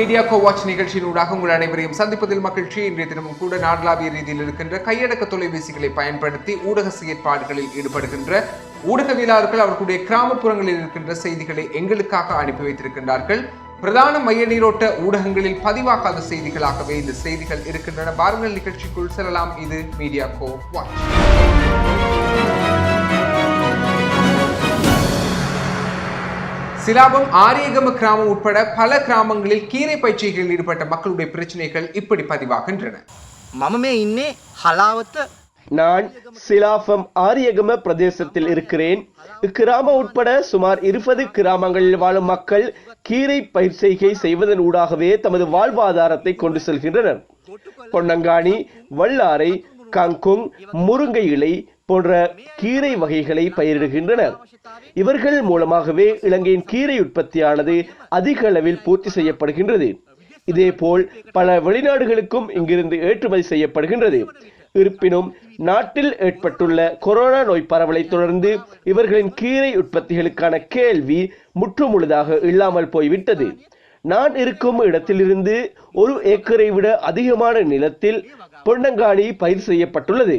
Media கோவாச் நிகழ்ச்சியினூடாக உங்கள் அனைவரையும் சந்திப்பதில் மகிழ்ச்சி. இன்றைய தினமும் கூட நாடளாவிய ரீதியில் இருக்கின்ற கையடக்க தொலைபேசிகளை பயன்படுத்தி ஊடக செயற்பாடுகளில் ஈடுபடுகின்ற ஊடகவியலாளர்கள் அவர்களுடைய கிராமப்புறங்களில் இருக்கின்ற செய்திகளை எங்களுக்காக அனுப்பி வைத்திருக்கின்றார்கள். பிரதான மைய நீரோட்ட ஊடகங்களில் பதிவாகாத செய்திகளாகவே இந்த செய்திகள் இருக்கின்றன. பாருங்கள் நிகழ்ச்சிக்குள் செல்லலாம். இது media co watch Chilabam Ariyagama கிராமம் உட்பட பல கிராமங்களில் கீரை பயிற்சிகளில் ஈடுபட்ட மக்களுடைய பிரச்சனைகள் இப்படி பதிவாகின்றன. மமமே இன்னே ஹலாவத்த நான் சிலாபம் ஆரியகம பிரதேசத்தில் இருக்கிறேன். இக்கிராமம் உட்பட சுமார் இருபது கிராமங்களில் வாழும் மக்கள் கீரை பயிர் செய்கை செய்வதன் ஊடாகவே தமது வாழ்வாதாரத்தை கொண்டு செல்கின்றனர். பொன்னங்காணி வல்லாரை கங்குங் முருங்கை இலை போன்ற கீரை வகைகளை பயிரிடுகின்றனர். இவர்கள் மூலமாகவே இலங்கையின் கீரை உற்பத்தியானது அதிக அளவில் பூர்த்தி செய்யப்படுகின்றது. இதேபோல் பல வெளிநாடுகளுக்கும் இங்கிருந்து ஏற்றுமதி செய்யப்படுகின்றது. இருப்பினும் நாட்டில் ஏற்பட்டுள்ள கொரோனா நோய் பரவலை தொடர்ந்து இவர்களின் கீரை உற்பத்திகளுக்கான கேள்வி முற்றுமுழுதாக இல்லாமல் போய்விட்டது. நான் இருக்கும் இடத்திலிருந்து ஒரு ஏக்கரை விட அதிகமான நிலத்தில் பொன்னங்காணி பயிர் செய்யப்பட்டுள்ளது.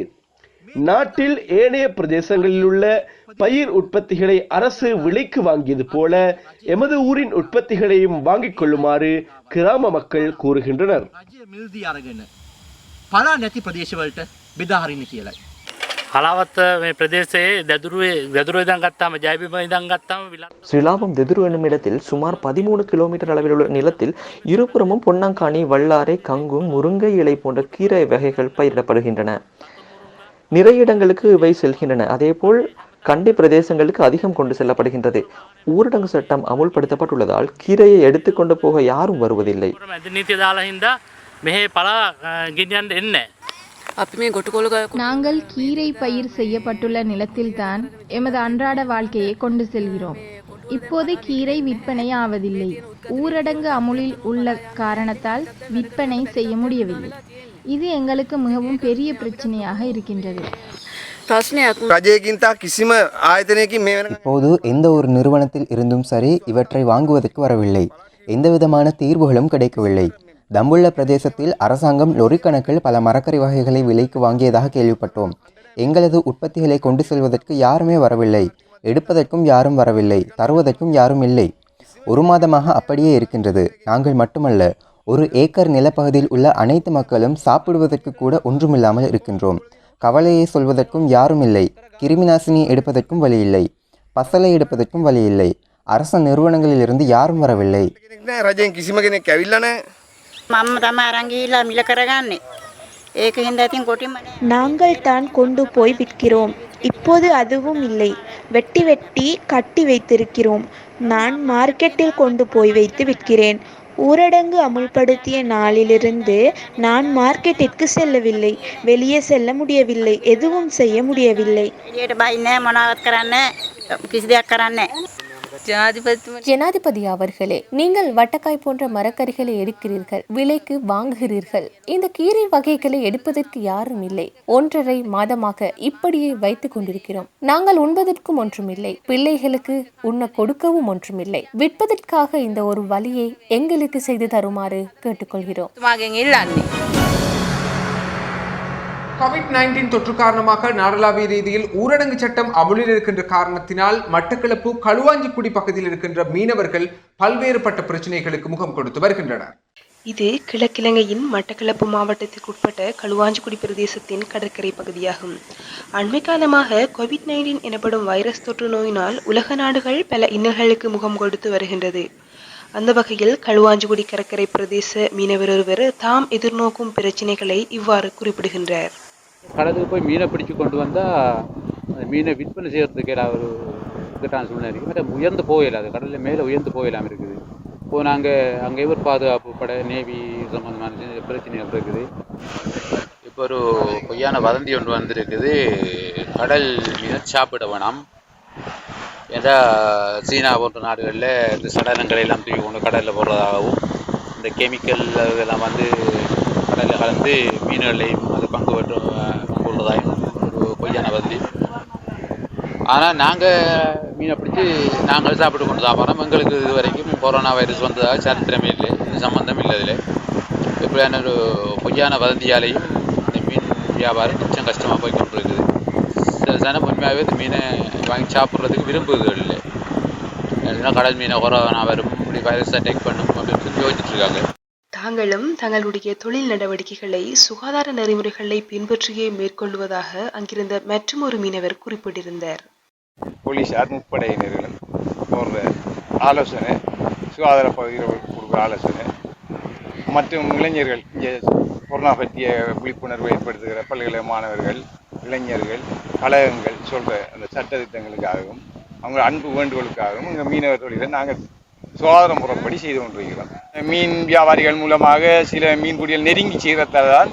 நாட்டில் ஏனைய பிரதேசங்களில் உள்ள பயிர் உற்பத்திகளை அரசு விலைக்கு வாங்கியது போல எமது ஊரின் உற்பத்திகளையும் வாங்கிக் கொள்ளுமாறு கிராம மக்கள் கூறுகின்றனர். ஸ்ரீலாபம் தெதுரு என்னும் இடத்தில் சுமார் பதிமூணு கிலோமீட்டர் அளவில் உள்ள நிலத்தில் இருபுறமும் பொன்னாங்காணி வல்லாரை கங்கும் முருங்கை இலை போன்ற கீரை வகைகள் பயிரிடப்படுகின்றன. நிறைய இடங்களுக்கு இவை செல்கின்றன. அதேபோல் கண்டி பிரதேசங்களுக்கு அதிகம் கொண்டு செல்லப்படுகின்றது. ஊரடங்கு சட்டம் அமுல்படுத்தப்பட்டுள்ளதால் கீரையை எடுத்துக்கொண்டு போக யாரும் வருவதில்லை. நாங்கள் கீரை பயிர் செய்யப்பட்டுள்ள நிலத்தில் தான் எமது அன்றாட வாழ்க்கையை கொண்டு செல்கிறோம். இப்போது கீரை விற்பனை ஆவதில்லை. ஊரடங்கு அமுலில் உள்ள காரணத்தால் விற்பனை செய்ய முடியவில்லை. இது எங்களுக்கு மிகவும் பெரிய பிரச்சனையாக இருக்கின்றது. இப்போது எந்த ஒரு நிறுவனத்தில் இருந்தும் சரி இவற்றை வாங்குவதற்கு வரவில்லை. எந்தவிதமான தீர்வுகளும் கிடைக்கவில்லை. தம்புள்ள பிரதேசத்தில் அரசாங்கம் லொரி கணக்கில் பல மரக்கறி வகைகளை விலைக்கு வாங்கியதாக கேள்விப்பட்டோம். எங்களது உற்பத்திகளை கொண்டு செல்வதற்கு யாருமே வரவில்லை. எடுப்பதற்கும் யாரும் வரவில்லை தருவதற்கும் யாரும் இல்லை. ஒரு மாதமாக அப்படியே இருக்கின்றது. நாங்கள் மட்டுமல்ல ஒரு ஏக்கர் நிலப்பகுதியில் உள்ள அனைத்து மக்களும் சாப்பிடுவதற்கு கூட ஒன்றுமில்லாமல் இருக்கின்றோம். கவலையை சொல்வதற்கும் யாரும் இல்லை. கிருமி நாசினி எடுப்பதற்கும் வழியில்லை. பசலை எடுப்பதற்கும் வழியில்லை. இல்லை அரச நிறுவனங்களிலிருந்து யாரும் வரவில்லை. நாங்கள் தான் கொண்டு போய் விற்கிறோம். இப்போது அதுவும் இல்லை. வெட்டி வெட்டி கட்டி வைத்திருக்கிறோம். நான் மார்க்கெட்டில் கொண்டு போய் வைத்து விற்கிறேன். ஊரடங்கு அமுல்படுத்திய நாளிலிருந்து நான் மார்க்கெட்டிற்கு செல்லவில்லை. வெளியே செல்ல முடியவில்லை. எதுவும் செய்ய முடியவில்லை. ஜனாதிபதி அவர்களே நீங்கள் வட்டக்காய் போன்ற மரக்கறிகளை எடுக்கிறீர்கள் விலைக்கு வாங்குகிறீர்கள். இந்த கீரை வகைகளை எடுப்பதற்கு யாரும் இல்லை. ஒன்றரை மாதமாக இப்படியே வைத்துக் கொண்டிருக்கிறோம். நாங்கள் உண்பதற்கும் ஒன்றுமில்லை. பிள்ளைகளுக்கு உண்ண கொடுக்கவும் ஒன்றுமில்லை. விற்பதற்காக இந்த ஒரு வழியை எங்களுக்கு செய்து தருமாறு கேட்டுக்கொள்கிறோம். கோவிட் நைன்டீன் தொற்று காரணமாக நாடளாவிய ரீதியில் ஊரடங்கு சட்டம் அமுலில் இருக்கின்ற காரணத்தினால் மட்டக்களப்பு களுவாஞ்சிக்குடி பகுதியில் இருக்கின்ற மீனவர்கள் பல்வேறுபட்ட பிரச்சனைகளுக்கு முகம் கொடுத்து வருகின்றனர். இது கிழக்கிழங்கையின் மட்டக்களப்பு மாவட்டத்திற்குட்பட்ட களுவாஞ்சிக்குடி பிரதேசத்தின் கடற்கரை பகுதியாகும். அண்மை காலமாக கோவிட் நைன்டீன் எனப்படும் வைரஸ் தொற்று நோயினால் உலக நாடுகள் பல இன்னல்களுக்கு முகம் கொடுத்து வருகின்றது. அந்த வகையில் களுவாஞ்சிகுடி கடற்கரை பிரதேச மீனவர் ஒருவர் தாம் எதிர்நோக்கும் பிரச்சினைகளை இவ்வாறு குறிப்பிடுகின்றார். கடலுக்கு போய் மீனை பிடிச்சு கொண்டு வந்தால் அந்த மீனை விற்பனை செய்யறதுக்கு ஏதாவது ஒரு இக்கட்டான சூழ்நிலை இருக்குது மற்ற உயர்ந்து போகல அது கடலில் மேலே உயர்ந்து போகலாம் இருக்குது. இப்போ நாங்கள் அங்கே ஒரு பாதுகாப்பு படை நேவி சம்மந்தமான சின்ன பிரச்சனைகள் இருக்குது. இப்போ ஒரு பொய்யான வதந்தி ஒன்று வந்திருக்குது. கடல் மீனை சாப்பிட வேணாம். ஏதா சீனா போன்ற நாடுகளில் இந்த சடலங்களை எல்லாம் தூக்கி கொண்டு கடலில் போடுறதாகவும் இந்த கெமிக்கல் இதெல்லாம் வந்து கடலில் கலந்து மீன்களையும் அது பங்கு பெற்று பங்கு ஒரு பொய்யான வதந்தி ஆனால் நாங்கள் மீனை பிடிச்சி நாங்கள் சாப்பிட்டு கொண்டு சாப்பிட்றோம் எங்களுக்கு இது வரைக்கும் கொரோனா வைரஸ் வந்ததாக சரித்திரமே இல்லை. இது சம்மந்தம் இல்லை அதில். இப்படியான ஒரு பொய்யான வதந்தியாலையும் இந்த மீன் வியாபாரம் கொஞ்சம் கஷ்டமாக போய் கொண்டிருக்குது. சில சனம் உண்மையாகவே இந்த மீனை வாங்கி சாப்பிட்றதுக்கு விரும்புகிறது இல்லை. ஏன்னா கடல் மீனை கொரோனா வரும் இப்படி வைரஸ் அட்டாக் பண்ணும் அப்படின்னு சொல்லி இருக்காங்க. தாங்களும் தங்களுடைய தொழில் நடவடிக்கைகளை சுகாதார நெறிமுறைகளை பின்பற்றியே மேற்கொள்வதாக அங்கிருந்த மற்றொரு மீனவர் குறிப்பிட்டிருந்தார். போலீஸார் முப்படையினர்களும் போன்ற ஆலோசனை சுகாதார பகுதியில் கொடுக்குற ஆலோசனை மற்றும் இளைஞர்கள் இங்கே கொரோனா பற்றிய விழிப்புணர்வு ஏற்படுத்துகிற பல்கலை மாணவர்கள் இளைஞர்கள் கழகங்கள் சொல்கிற அந்த சட்ட திட்டங்களுக்காகவும் அவங்க அன்பு வேண்டுகோளுக்காகவும் இங்கே மீனவர் தொழிலை நாங்கள் சுகாதார முறைப்படி செய்து கொண்டிருக்கிறோம் மீன் வியாபாரிகள் மூலமாக சில மீன்பிடிகள் நெருங்கி செய்கிறதால தான்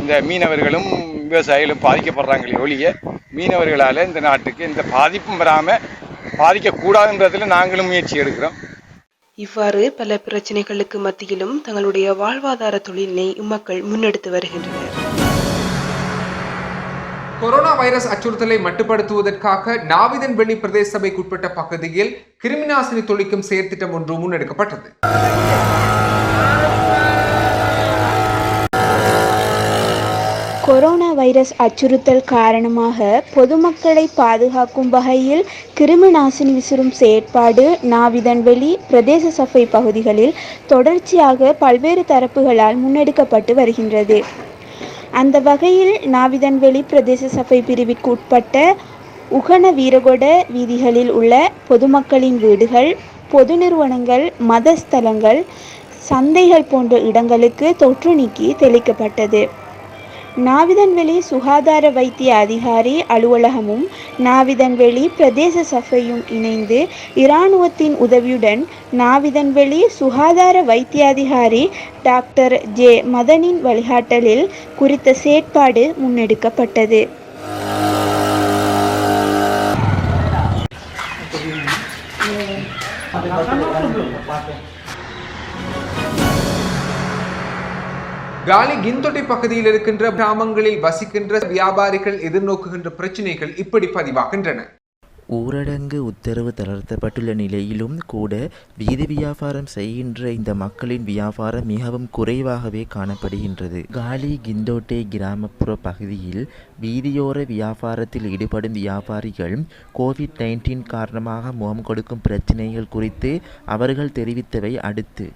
இந்த மீனவர்களும் விவசாயிகளும் பாதிக்கப்படுறாங்களே ஒழிய மீனவர்களால் இந்த நாட்டுக்கு இந்த பாதிப்பும் வராமல் பாதிக்கக்கூடாதுன்றதில் நாங்களும் முயற்சி எடுக்கிறோம். இவ்வாறு பல பிரச்சனைகளுக்கு மத்தியிலும் தங்களுடைய வாழ்வாதார தொழிலினை மக்கள் முன்னெடுத்து வருகின்றனர். கொரோனா வைரஸ் அச்சுறுத்தலை மட்டுப்படுத்துவதற்காக நாவிதன்வெளி பிரதேச சபைக்குட்பட்ட பகுதியில் கிருமிநாசினி தொழிக்கும் செயற்திட்டம் ஒன்று முன்னெடுக்கப்பட்டது. கொரோனா வைரஸ் அச்சுறுத்தல் காரணமாக பொதுமக்களை பாதுகாக்கும் வகையில் கிருமிநாசினி விசிறும் செயற்பாடு நாவிதன்வெளி பிரதேச சபை பகுதிகளில் தொடர்ச்சியாக பல்வேறு தரப்புகளால் முன்னெடுக்கப்பட்டு வருகின்றது. அந்த வகையில் நாவிதன்வெளி பிரதேச சபை பிரிவிற்கு உட்பட்ட உகன வீரகொட வீதிகளில் உள்ள பொதுமக்களின் வீடுகள் பொது நிறுவனங்கள் மதஸ்தலங்கள் சந்தைகள் போன்ற இடங்களுக்கு தொற்று நீக்கி தெளிக்கப்பட்டது. நாவிதன்வெளி சுகாதார வைத்திய அதிகாரி அலுவலகமும் நாவிதன்வெளி பிரதேச சபையும் இணைந்து இராணுவத்தின் உதவியுடன் நாவிதன்வெளி சுகாதார வைத்தியாதிகாரி டாக்டர் ஜே. மதனின் வழிகாட்டலில் குறித்த செயற்பாடு முன்னெடுக்கப்பட்டது. காலி கிந்தொட்டை பகுதியில் இருக்கின்ற கிராமங்களில் வசிக்கின்ற வியாபாரிகள் எதிர்நோக்குகின்ற பிரச்சினைகள் இப்படி பதிவாகின்றன. ஊரடங்கு உத்தரவு தளர்த்தப்பட்டுள்ள நிலையிலும் கூட வீதி வியாபாரம் செய்கின்ற இந்த மக்களின் வியாபாரம் மிகவும் குறைவாகவே காணப்படுகின்றது. காலி கிந்தோட்டே கிராமப்புற பகுதியில் வீதியோர வியாபாரத்தில் ஈடுபடும் வியாபாரிகள் கோவிட் நைன்டீன் காரணமாக முகம் கொடுக்கும் பிரச்சினைகள் குறித்து அவர்கள் தெரிவித்தவை அடுத்து.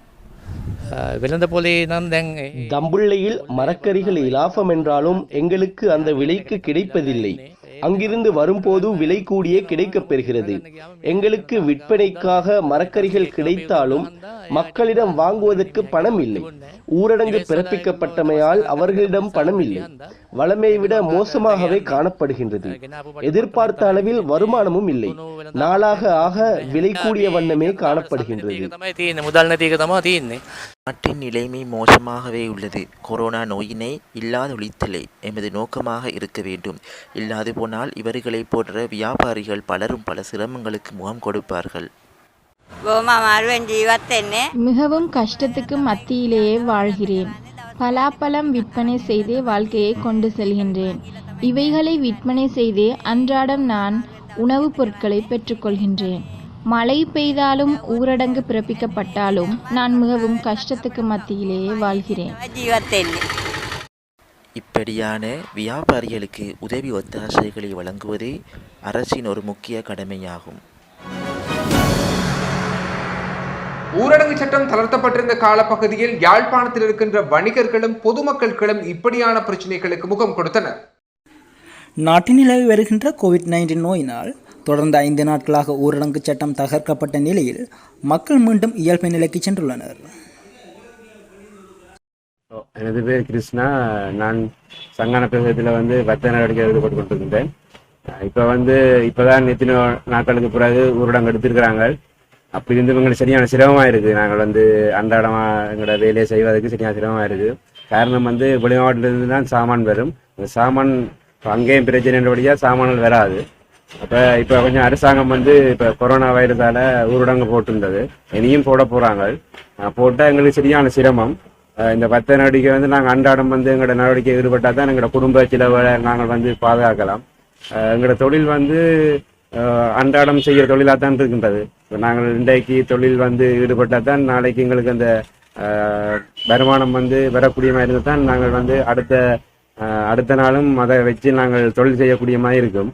தம்புள்ளையில் மரக்கறிகள் இலாபம் என்றாலும் எங்களுக்கு அந்த விலைக்கு கிடைப்பதில்லை. அங்கிருந்து வரும்போது விலை கூடியே கிடைக்கப் பெறுகிறது எங்களுக்கு விற்பனைக்காக மரக்கறிகள் கிடைத்தாலும் மக்களிடம் வாங்குவதற்கு பணம் இல்லை ஊரடங்கு பிறப்பிக்கப்பட்டமையால் அவர்களிடம் பணம் இல்லை வளமை விட மோசமாகவே காணப்படுகின்றது. எதிர்பார்த்த அளவில் வருமானமும் இல்லை. நாளாக ஆக விலை கூடிய வண்ணமே காணப்படுகின்றது. நாட்டின் நிலைமை மோசமாகவே உள்ளது. கொரோனா நோயினை இல்லாதொழித்தலை எமது நோக்கமாக இருக்க வேண்டும். இல்லாது போனால் இவர்களை போன்ற வியாபாரிகள் பலரும் பல சிரமங்களுக்கு முகம் கொடுப்பார்கள். மிகவும் கஷ்டத்துக்கு மத்தியிலேயே வாழ்கிறேன். பலாப்பழம் விற்பனை செய்தே வாழ்க்கையை கொண்டு செல்கின்றேன். இவைகளை விற்பனை செய்தே அன்றாடம் நான் உணவுப் பொருட்களை பெற்றுக்கொள்கின்றேன். மழை பெய்தாலும் ஊரடங்கு பிறப்பிக்கப்பட்டாலும் நான் மிகவும் கஷ்டத்துக்கு மத்தியிலேயே வாழ்கிறேன். இப்படியான வியாபாரிகளுக்கு உதவி ஒத்தாசைகளை வழங்குவதே அரசின் ஒரு முக்கிய கடமையாகும். ஊரடங்கு சட்டம் தளர்த்தப்பட்டிருந்த காலப்பகுதியில் யாழ்ப்பாணத்தில் இருக்கின்ற வணிகர்களும் பொதுமக்கள்களும் இப்படியான பிரச்சனைகளுக்கு முகம் கொடுத்தனர். நாட்டின் நிலவி வருகின்ற கோவிட் நைன்டீன் நோயினால் தொடர்ந்து ஐந்து நாட்களாக ஊரடங்கு சட்டம் தகர்க்கப்பட்ட நிலையில் மக்கள் மீண்டும் இயல்பு நிலைக்கு சென்றுள்ளனர். எனது பேர் கிருஷ்ணா. நான் சங்கான பிரதேசத்தில் வந்து வர்த்தக நடவடிக்கை ஈடுபட்டு கொண்டிருந்தேன் இப்போ வந்து இப்போதான் எத்தனை நாட்களுக்கு பிறகு ஊரடங்கு எடுத்திருக்கிறாங்க. அப்படி இருந்து எங்களுக்கு சரியான சிரமமாக இருக்குது. நாங்கள் வந்து அன்றாடமா எங்களோட வேலையை செய்வதற்கு சரியான சிரமமாக இருக்குது. காரணம் வந்து வெளி மாவட்டத்திலிருந்து தான் சாமான் வரும். அந்த சாமான் அங்கேயும் அங்கேயும் பிரச்சனைன்றபடியாக சாமான்கள் வராது. அப்போ இப்போ கொஞ்சம் அரசாங்கம் வந்து இப்போ கொரோனா வைரஸால ஊரடங்கு போட்டிருந்தது. இனியும் போட போகிறாங்க போட்டால் எங்களுக்கு சரியான சிரமம். இந்த பத்த நடவடிக்கை வந்து நாங்கள் அன்றாடம் வந்து எங்களோட நடவடிக்கை ஈடுபட்டால் தான் எங்களோட குடும்ப செலவை நாங்கள் வந்து பாதுகாக்கலாம். எங்களோட தொழில் வந்து அன்றாடம் செய்கிற தொழிலாக தான் இருக்கின்றது. இப்போ நாங்கள் இன்றைக்கு தொழில் வந்து ஈடுபட்டால் தான் நாளைக்கு எங்களுக்கு அந்த வருமானம் வந்து வரக்கூடிய மாதிரி இருந்தால் தான் நாங்கள் வந்து அடுத்த அடுத்த நாளும் அதை வச்சு நாங்கள் தொழில் செய்யக்கூடிய மாதிரி இருக்கும்.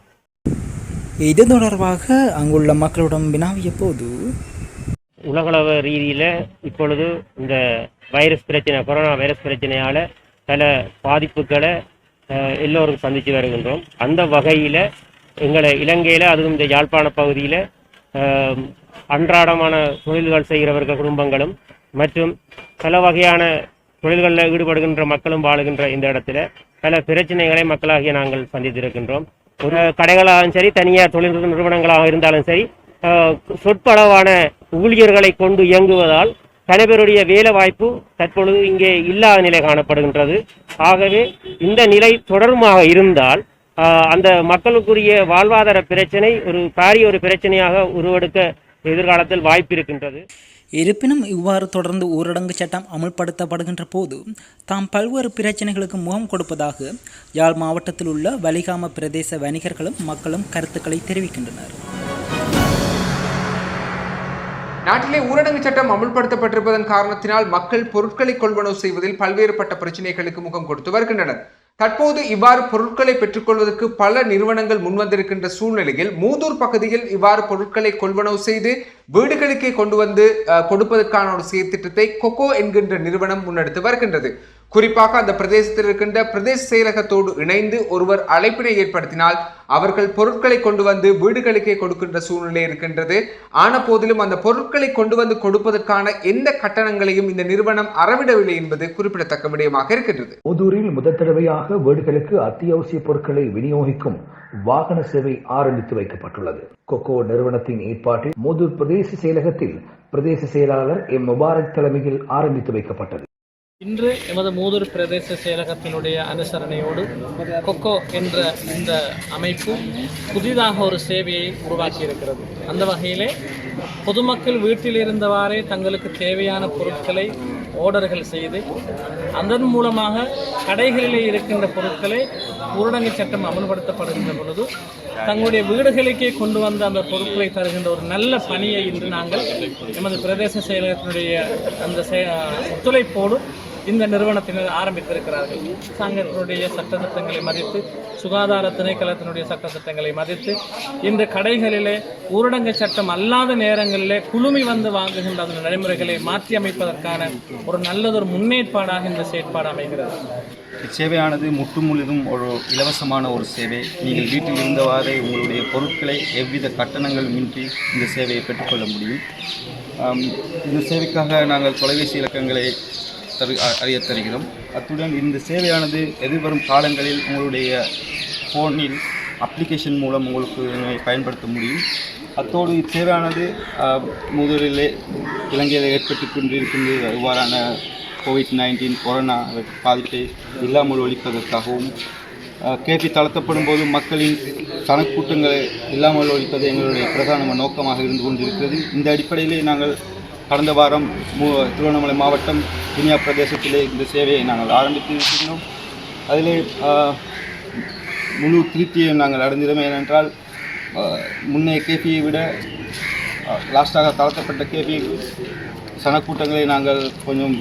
இது தொடர்பாக அங்குள்ள மக்களிடம் வினாவிய போது உலகளவு ரீதியில் இப்பொழுது இந்த வைரஸ் பிரச்சனை கொரோனா வைரஸ் பிரச்சனையால் பல பாதிப்புகளை எல்லோரும் சந்தித்து வருகின்றோம். அந்த வகையில் எங்களை இலங்கையில் அதுவும் இந்த யாழ்ப்பாண பகுதியில் அன்றாடமான தொழில்கள் செய்கிறவர்கள் குடும்பங்களும் மற்றும் பல வகையான தொழில்களில் ஈடுபடுகின்ற மக்களும் வாழுகின்ற இந்த இடத்துல பல பிரச்சனைகளை மக்களாகிய நாங்கள் சந்தித்திருக்கின்றோம். கடைகளாகவும் சரி தனியார் தொழில் நிறுவனங்களாக இருந்தாலும் சரி சொற்பளவான ஊழியர்களை கொண்டு இயங்குவதால் பல வேலை வாய்ப்பு தற்பொழுது இங்கே இல்லாத நிலை காணப்படுகின்றது. ஆகவே இந்த நிலை தொடருமாக இருந்தால் அந்த மக்களுக்குரிய வாழ்வாதார பிரச்சனை ஒரு பாரிய ஒரு பிரச்சனையாக உருவெடுக்க எதிர்காலத்தில் வாய்ப்பு இருக்கின்றது. இருப்பினும் இவ்வாறு தொடர்ந்து ஊரடங்கு சட்டம் அமுல்படுத்தப்படுகின்ற போது தாம் பல்வேறு பிரச்சனைகளுக்கு முகம் கொடுப்பதாக யாழ் மாவட்டத்தில் உள்ள வலிகாம பிரதேச வணிகர்களும் மக்களும் கருத்துக்களை தெரிவிக்கின்றனர். நாட்டிலே ஊரடங்கு சட்டம் அமுல்படுத்தப்பட்டிருப்பதன் காரணத்தினால் மக்கள் பொருட்களை கொள்வனவு செய்வதில் பல்வேறுபட்ட பிரச்சனைகளுக்கு முகம் கொடுத்து வருகின்றனர். தற்போது இவ்வாறு பொருட்களை பெற்றுக்கொள்வதற்கு பல நிறுவனங்கள் முன்வந்திருக்கின்ற சூழ்நிலையில் மூதூர் பகுதியில் இவ்வாறு பொருட்களை கொள்வனவு செய்து வீடுகளுக்கே கொண்டு வந்து கொடுப்பதற்கான ஒரு செயற்திட்டத்தை கொக்கோ என்கின்ற நிறுவனம் முன்னெடுத்து வருகின்றது. குறிப்பாக அந்த பிரதேசத்தில் இருக்கின்ற பிரதேச செயலகத்தோடு இணைந்து ஒருவர் அழைப்பினை ஏற்படுத்தினால் அவர்கள் பொருட்களை கொண்டு வந்து வீடுகளுக்கே கொடுக்கின்ற சூழ்நிலை இருக்கின்றது. ஆன போதிலும் அந்த பொருட்களை கொண்டு வந்து கொடுப்பதற்கான எந்த கட்டணங்களையும் இந்த நிறுவனம் அறவிடவில்லை என்பது குறிப்பிடத்தக்க விடயமாக இருக்கின்றது. புதூரில் முதல் தடவையாக வீடுகளுக்கு அத்தியாவசிய பொருட்களை விநியோகிக்கும் வாகன சேவை ஆரம்பித்து வைக்கப்பட்டுள்ளது. கொக்கோ நிறுவனத்தின் ஏற்பாட்டில் மூதூர் பிரதேச செயலகத்தில் பிரதேச செயலாளர் எம் முபாரக் தலைமையில் ஆரம்பித்து வைக்கப்பட்டது. இன்று எமது மூதூர் பிரதேச செயலகத்தினுடைய அனுசரணையோடு கொக்கோ என்ற இந்த அமைப்பு புதிதாக ஒரு சேவையை உருவாக்கியிருக்கிறது. அந்த வகையிலே பொதுமக்கள் வீட்டில் இருந்தவாறே தங்களுக்கு தேவையான பொருட்களை ஆர்டர்கள் செய்து அதன் மூலமாக கடைகளிலே இருக்கின்ற பொருட்களை ஊரடங்கு சட்டம் அமல்படுத்தப்படுகின்ற பொழுது தங்களுடைய வீடுகளுக்கே கொண்டு வந்த அந்த பொருட்களை தருகின்ற ஒரு நல்ல பணியை இன்று நாங்கள் எமது பிரதேச செயலகத்தினுடைய அந்த செய- ஒத்துழைப்போடு இந்த நிறுவனத்தினர் ஆரம்பித்திருக்கிறார்கள். சங்கத்தினுடைய சட்டத்திட்டங்களை மதித்து சுகாதார திணைக்களத்தினுடைய சட்டத்திட்டங்களை மதித்து இந்த கடைகளிலே ஊரடங்கு சட்டம் அல்லாத நேரங்களிலே குழுமி வந்து வாங்குகின்ற அந்த நடைமுறைகளை மாற்றி அமைப்பதற்கான ஒரு நல்லதொரு முன்னேற்பாடாக இந்த செயற்பாடு அமைகிறது. இச்சேவையானது முற்றுமுழுதும் ஒரு இலவசமான ஒரு சேவை. நீங்கள் வீட்டில் இருந்தவாறே உங்களுடைய பொருட்களை எவ்வித கட்டணங்கள் மின்றி இந்த சேவையை பெற்றுக்கொள்ள முடியும். இந்த சேவைக்காக நாங்கள் தொலைபேசி இலக்கங்களை தரு அறிய அறியத் தருகிறோம் அத்துடன் இந்த சேவையானது எதிர்வரும் காலங்களில் உங்களுடைய ஃபோனில் அப்ளிகேஷன் மூலம் உங்களுக்கு பயன்படுத்த முடியும். அத்தோடு இச்சேவையானது முதலிலே இலங்கையில் ஏற்பட்டு கொண்டிருக்கின்ற இவ்வாறான கோவிட் நைன்டீன் கொரோனா பாதிப்பை இல்லாமல் ஒழிப்பதற்காகவும் கேபி தளர்த்தப்படும் போது மக்களின் கணக்கூட்டங்களை இல்லாமல் ஒழிப்பது எங்களுடைய பிரதான நோக்கமாக இருந்து கொண்டிருக்கிறது. இந்த அடிப்படையிலே நாங்கள் கடந்த வாரம் மு திருவண்ணாமலை மாவட்டம் கினியா பிரதேசத்திலே இந்த சேவையை நாங்கள் ஆரம்பித்து இருக்கின்றோம் அதிலே முழு திருப்தியை நாங்கள் அடைந்திடும் ஏனென்றால் முன்னே முன்னைய கேபியை விட லாஸ்டாக தளர்த்தப்பட்ட கேபி சனக்கூட்டங்களை நாங்கள் கொஞ்சம்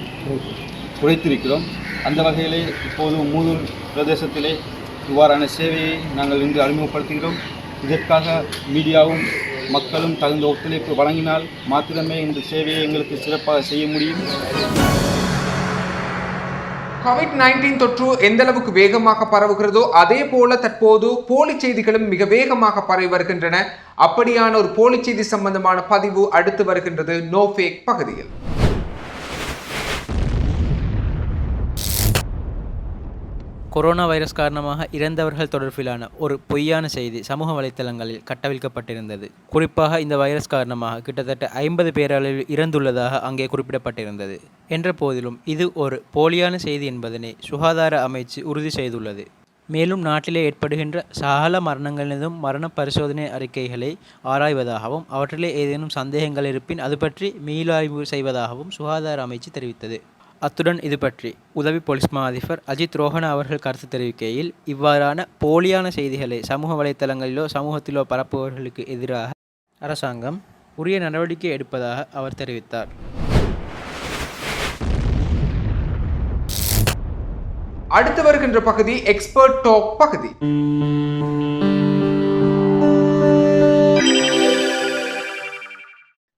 குறைத்திருக்கிறோம். அந்த வகையிலே இப்போது மூதூர் பிரதேசத்திலே இவ்வாறான சேவையை நாங்கள் இன்று அறிமுகப்படுத்துகிறோம். இதற்காக மீடியாவும் மக்களும் தகுந்த ஒத்துழைப்பு வழங்கினால் மாத்திரமே இந்த சேவையை எங்களுக்கு சிறப்பாக செய்ய முடியும். கோவிட் நைன்டீன் தொற்று எந்த அளவுக்கு வேகமாக பரவுகிறதோ அதே போல தற்போது போலி செய்திகளும் மிக வேகமாக பரவி வருகின்றன. அப்படியான ஒரு போலி செய்தி சம்பந்தமான பதிவு அடுத்து வருகின்றது நோ ஃபேக் பகுதியில். கொரோனா வைரஸ் காரணமாக இறந்தவர்கள் தொடர்பிலான ஒரு பொய்யான செய்தி சமூக வலைத்தளங்களில் கட்டவிழ்க்கப்பட்டிருந்தது. குறிப்பாக இந்த வைரஸ் காரணமாக கிட்டத்தட்ட ஐம்பது பேரளவில் இறந்துள்ளதாக அங்கே குறிப்பிடப்பட்டிருந்தது. என்ற போதிலும் இது ஒரு போலியான செய்தி என்பதனை சுகாதார அமைச்சு உறுதி செய்துள்ளது. மேலும் நாட்டிலே ஏற்படுகின்ற சகல மரணங்களிலும் மரண பரிசோதனை அறிக்கைகளை ஆராய்வதாகவும் அவற்றிலே ஏதேனும் சந்தேகங்கள் இருப்பின் அது பற்றி மீளாய்வு செய்வதாகவும் சுகாதார அமைச்சு தெரிவித்தது. அத்துடன் இது பற்றி உதவி போலீஸ் மா அதிபர் அஜித் ரோஹனா அவர்கள் கருத்து தெரிவிக்கையில் இவ்வாறான போலியான செய்திகளை சமூக வலைத்தளங்களிலோ சமூகத்திலோ பரப்புபவர்களுக்கு எதிராக அரசாங்கம் உரிய நடவடிக்கை எடுப்பதாக அவர் தெரிவித்தார். அடுத்து வருகின்ற பகுதி எக்ஸ்பர்ட் டாக் பகுதி.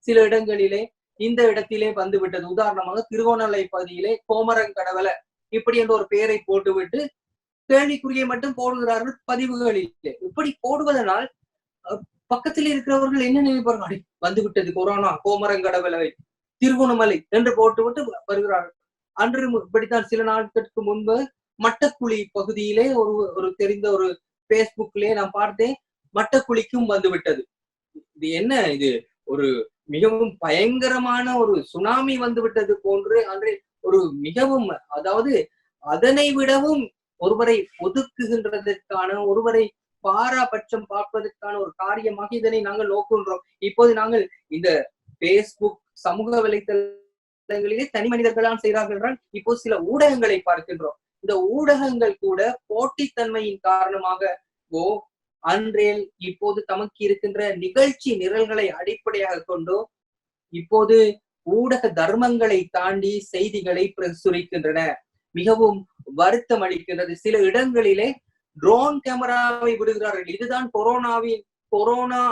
சில இடங்களிலே இந்த இடத்திலே வந்து விட்டது உதாரணமாக திருகோணமலை பகுதியிலே கோமரங்கடவல இப்படி என்ற ஒரு பெயரை போட்டுவிட்டு கேள்விக்குறியை மட்டும் போடுகிறார்கள் பதிவுகளிலே. இப்படி போடுவதனால் பக்கத்தில் இருக்கிறவர்கள் என்ன நினைப்பார்கள்? வந்து விட்டது கொரோனா கோமரங்கடவலை திருகோணமலை என்று போட்டுவிட்டு வருகிறார்கள். அன்று இப்படித்தான் சில நாட்களுக்கு முன்பு மட்டக்குழி பகுதியிலே ஒரு ஒரு தெரிந்த ஒரு பேஸ்புக்லயே நான் பார்த்தேன். மட்டக்குழிக்கும் வந்து விட்டது இது என்ன இது? ஒரு மிகவும் பயங்கரமான ஒரு சுனாமி வந்து விட்டது போன்று அன்று ஒரு மிகவும் அதாவது அதனை விடவும் ஒருவரை ஒதுக்குகின்றதற்கான ஒருவரை பாராபட்சம் பார்ப்பதற்கான ஒரு காரியமாக இதனை நாங்கள் நோக்குகின்றோம். இப்போது நாங்கள் இந்த பேஸ்புக் சமூக வலைத்தளங்களிலே தனி மனிதர்களால் செய்கிறார்கள் என்றால் இப்போ சில ஊடகங்களை பார்க்கின்றோம். இந்த ஊடகங்கள் கூட போட்டித்தன்மையின் காரணமாக ஓ அன்றேல் இப்போது தமக்கு இருக்கின்ற நிகழ்ச்சி நிரல்களை அடிப்படையாக கொண்டு இப்போது ஊடக தர்மங்களை தாண்டி செய்திகளை பிரசுரிக்கின்றன. மிகவும் வருத்தம் அளிக்கின்றது. சில இடங்களிலே ட்ரோன் கேமராவை விடுகிறார்கள். இதுதான் கொரோனாவின் கொரோனா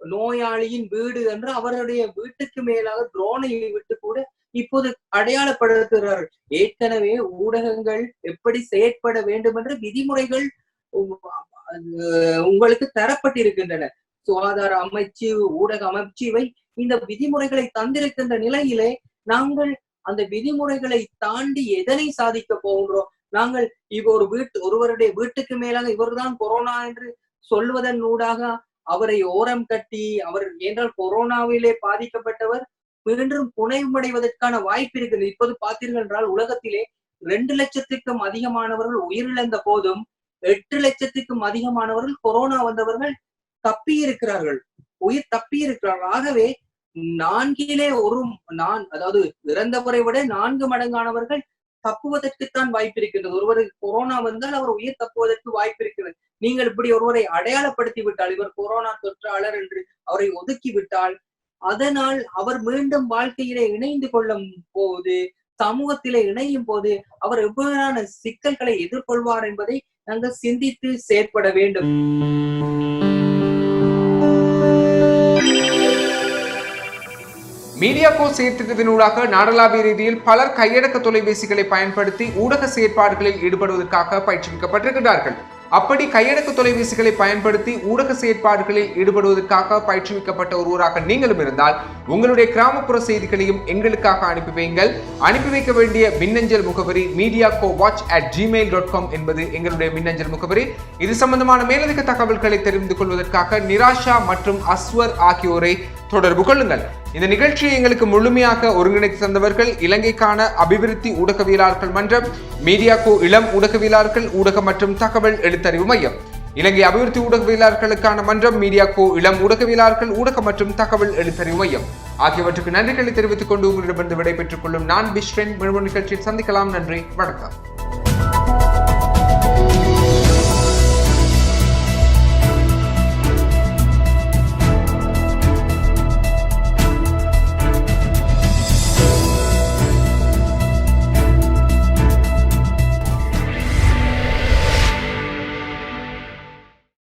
நோயாளியின் வீடு என்று அவருடைய வீட்டுக்கு மேலாக ட்ரோனை விட்டு கூட இப்போது அடையாளப்படுத்துகிறார்கள். ஏற்கனவே ஊடகங்கள் எப்படி செயற்பட வேண்டும் என்ற விதிமுறைகள் உங்களுக்கு தரப்பட்டிருக்கின்றன. சுகாதார அமைச்சு ஊடக அமைச்சிவை இந்த விதிமுறைகளை தந்திருக்கின்ற நிலையிலே நாங்கள் அந்த விதிமுறைகளை தாண்டி எதனை சாதிக்க போகின்றோம்? நாங்கள் இவ ஒரு வீட்டு ஒருவருடைய வீட்டுக்கு மேலாக இவர்தான் கொரோனா என்று சொல்வதன் ஊடாக அவரை ஓரம் கட்டி அவர் என்றால் கொரோனாவிலே பாதிக்கப்பட்டவர் மீண்டும் புனைவடைவதற்கான வாய்ப்பு இருக்குது. இப்போது பார்த்தீர்கள் என்றால் உலகத்திலே ரெண்டு லட்சத்திற்கும் அதிகமானவர்கள் உயிரிழந்த போதும் எட்டு லட்சத்துக்கும் அதிகமானவர்கள் கொரோனா வந்தவர்கள் தப்பி இருக்கிறார்கள். உயிர் தப்பி இருக்கிறார்கள் ஆகவே நான்கிலே ஒரு நான் அதாவது இறந்தவரை விட நான்கு மடங்கானவர்கள் தப்புவதற்குத்தான் வாய்ப்பு இருக்கின்றது ஒருவருக்கு கொரோனா வந்தால் அவர் உயிர் தப்புவதற்கு வாய்ப்பு இருக்கிறது நீங்கள் இப்படி ஒருவரை அடையாளப்படுத்தி விட்டால் இவர் கொரோனா தொற்றாளர் என்று அவரை ஒதுக்கி விட்டால் அதனால் அவர் மீண்டும் வாழ்க்கையிலே இணைந்து கொள்ளும் போது சமூகத்திலே இணையும் போது அவர் எவ்வாறான சிக்கல்களை எதிர்கொள்வார் என்பதை நாங்கள் சிந்தித்து செயற்பட வேண்டும். மீடியாகோ செயற்திட்டத்தினூடாக நாடளாவிய ரீதியில் பலர் கையடக்க தொலைபேசிகளை பயன்படுத்தி ஊடக செயற்பாடுகளில் ஈடுபடுவதற்காக பயிற்றுவிக்கப்பட்டிருக்கிறார்கள் அப்படி கையடக்க தொலைபேசிகளை பயன்படுத்தி ஊடக செயற்பாடுகளில் ஈடுபடுவதற்காக பயிற்றுவிக்கப்பட்ட ஒருவராக நீங்களும் இருந்தால் உங்களுடைய கிராமப்புற செய்திகளையும் எங்களுக்காக அனுப்பி வையுங்கள் அனுப்பி வைக்க வேண்டிய மின்னஞ்சல் முகவரி media go watch at Gmail dot com என்பது எங்களுடைய மின்னஞ்சல் முகவரி. இது சம்பந்தமான மேலதிக தகவல்களை தெரிந்து கொள்வதற்காக நிராஷா மற்றும் அஸ்வர் ஆகியோரை தொடர்பு கொள்ளுங்கள். இந்த நிகழ்ச்சியை எங்களுக்கு முழுமையாக ஒருங்கிணைத்து தந்தவர்கள் இலங்கைக்கான அபிவிருத்தி ஊடகவியலாளர்கள் மன்றம் மீடியாகோ இளம் ஊடகவியலாளர்கள் ஊடக மற்றும் தகவல் எழுத்தறிவு மையம். இலங்கை அபிவிருத்தி ஊடகவியலாளர்களுக்கான மன்றம் மீடியாகோ இளம் ஊடகவியலாளர்கள் ஊடக மற்றும் தகவல் எழுத்தறிவு மையம். ஆகியவற்றுக்கு நன்றிகளை தெரிவித்துக் கொண்டு உங்களிடமிருந்து விடைபெற்றுக் கொள்ளும் நான் பிஸ்வன் நிகழ்ச்சியில் சந்திக்கலாம். நன்றி வணக்கம்.